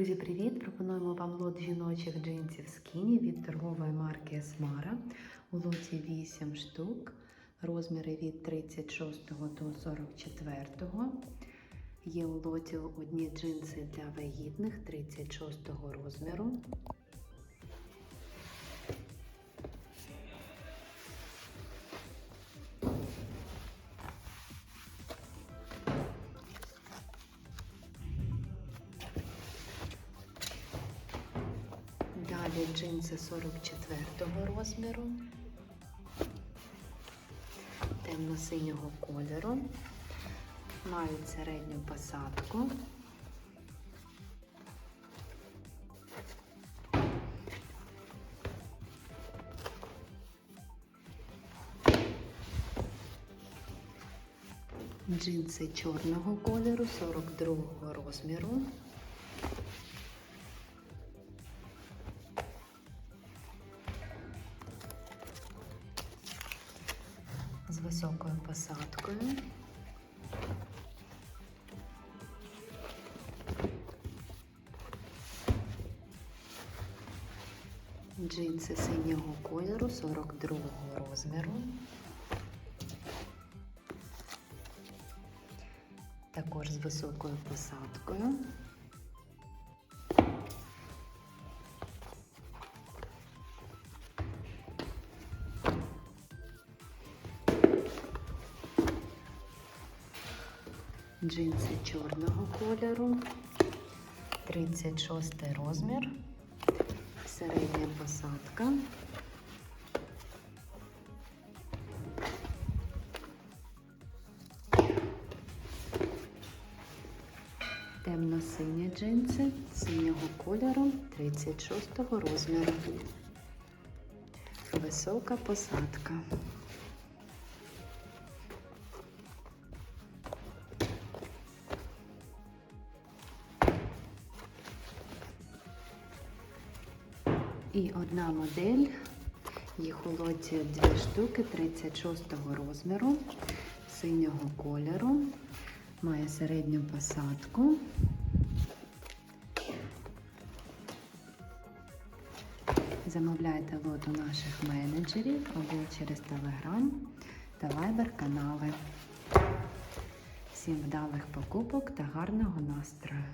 Друзі, привіт! Пропонуємо вам лот жіночих джинсів скіні від торгової марки Esmara. У лоті 8 штук, розміри від 36 до 44. Є у лоті одні джинси для вагітних 36 розміру. Далі джинси 44 розміру, темно-синього кольору, мають середню посадку. Джинси чорного кольору 42 розміру. З високою посадкою. Джинси синього кольору 42 розміру. Також з високою посадкою. Джинси чорного кольору, 36 розмір, середня посадка. Темно-сині джинси синього кольору 36 розміру. Висока посадка. І одна модель, їх лоті дві штуки 36 розміру, синього кольору, має середню посадку. Замовляйте лот у наших менеджерів або через Telegram та Viber канали. Всім вдалих покупок та гарного настрою!